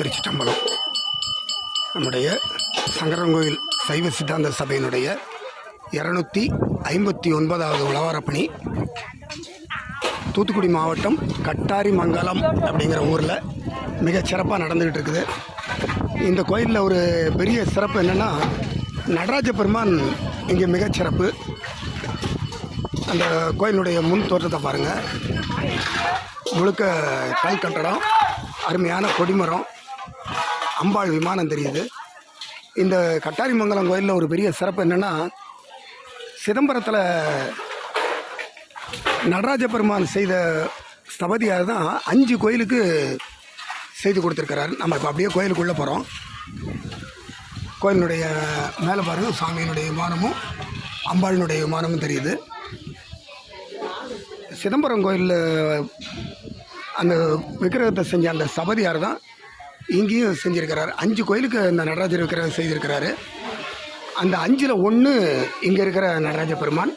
திருச்சிட்டம்பலம் நம்முடைய சங்கரங்கோயில் சைவ சித்தாந்த சபையினுடைய இரநூத்தி ஐம்பத்தி ஒன்பதாவது உழவாரப்பணி தூத்துக்குடி மாவட்டம் கட்டாரி மங்கலம் அப்படிங்கிற ஊரில் மிக சிறப்பாக நடந்துக்கிட்டு இருக்குது. இந்த கோயிலில் ஒரு பெரிய சிறப்பு என்னென்னா நடராஜ பெருமான் இங்கே மிகச்சிறப்பு அந்த கோயிலுடைய முன் தோற்றத்தை பாருங்கள் முழுக்க கல் கட்டடம் அருமையான கொடிமரம் அம்பாள் விமானம் தெரியுது. இந்த கட்டாரிமங்கலம் கோயிலில் ஒரு பெரிய சிறப்பு என்னென்னா சிதம்பரத்தில் நடராஜ பெருமான் செய்த ஸ்தபதியாக தான் அஞ்சு கோயிலுக்கு செய்து கொடுத்துருக்கிறாரு. நம்ம இப்போ அப்படியே கோயிலுக்குள்ளே போகிறோம் கோயிலினுடைய மேலே பாருங்கள் சாமியினுடைய விமானமும் அம்பாளினுடைய விமானமும் தெரியுது. சிதம்பரம் கோயிலில் அந்த விக்கிரகத்தை செஞ்ச அந்த சபதியார் தான் இங்கேயும் செஞ்சுருக்கிறாரு. அஞ்சு கோயிலுக்கு இந்த நடராஜர் விக்கிரகம் செய்திருக்கிறாரு. அந்த அஞ்சில் ஒன்று இங்கே இருக்கிற நடராஜ பெருமான்.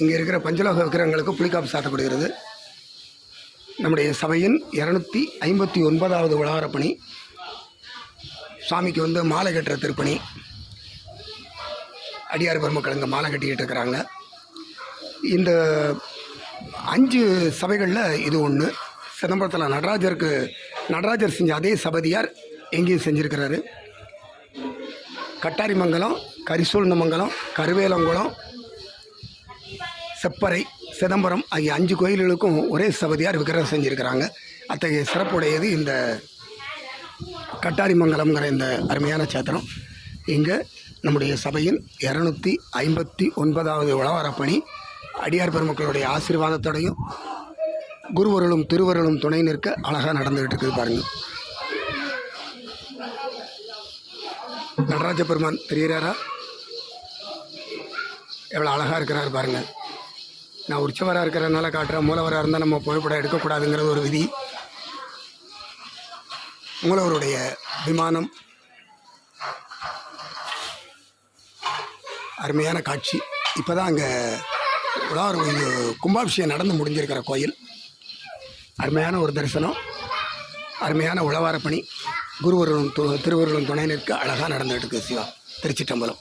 இங்கே இருக்கிற பஞ்சலோக விக்கிரகங்களுக்கு புலிகாப்பு சாத்தப்படுகிறது. நம்முடைய சபையின் இரநூத்தி ஐம்பத்தி ஒன்பதாவது விழாவரப்பணி சுவாமிக்கு வந்து மாலை கட்டுற திருப்பணி. அடியார் பெருமக்கள் இங்கே மாலை கட்டிக்கிட்டு இருக்கிறாங்க. இந்த அஞ்சு சபைகளில் இது ஒன்று சிதம்பரத்தில் நடராஜருக்கு நடராஜர் செஞ்ச அதே சபதியார் எங்கேயும் செஞ்சுருக்கிறாரு. கட்டாரிமங்கலம் கரிசூழ்ந்தமங்கலம் கருவேலங்குளம் செப்பறை சிதம்பரம் ஆகிய அஞ்சு கோயில்களுக்கும் ஒரே சபதியார் விக்கிரகம் செஞ்சுருக்கிறாங்க. அத்தகைய சிறப்புடையது இந்த கட்டாரிமங்கலம்ங்கிற இந்த அருமையான சேத்திரம் இங்கே நம்முடைய சபையின் இரநூத்தி ஐம்பத்தி ஒன்பதாவது உழவாரப்பணி அடியார் பெருமக்களுடைய ஆசீர்வாதத்தோடையும் குருவருளும் திருவருளும் துணை நிற்க அழகாக நடந்துகிட்டு இருக்குது பாருங்கள் நடராஜ பெருமான் தெரிகிறாரா? எவ்வளோ அழகாக இருக்கிறார் பாருங்கள் நான் உற்சவராக இருக்கிறதுனால காட்டுறேன் மூலவராக இருந்தால் நம்ம புகைப்படம் எடுக்கக்கூடாதுங்கிறது ஒரு விதி. மூலவருடைய விமானம் அருமையான காட்சி. இப்போ தான் அங்கே உலாவர் கும்பாபிஷேகம் நடந்து முடிஞ்சிருக்கிற கோயில். அருமையான ஒரு தரிசனம் அருமையான உழவாரப்பணி குருவர்களும் து துணை நிற்க அழகாக நடந்துகிட்டு இருக்கு சிவா. திருச்சிட்டம்பலம்.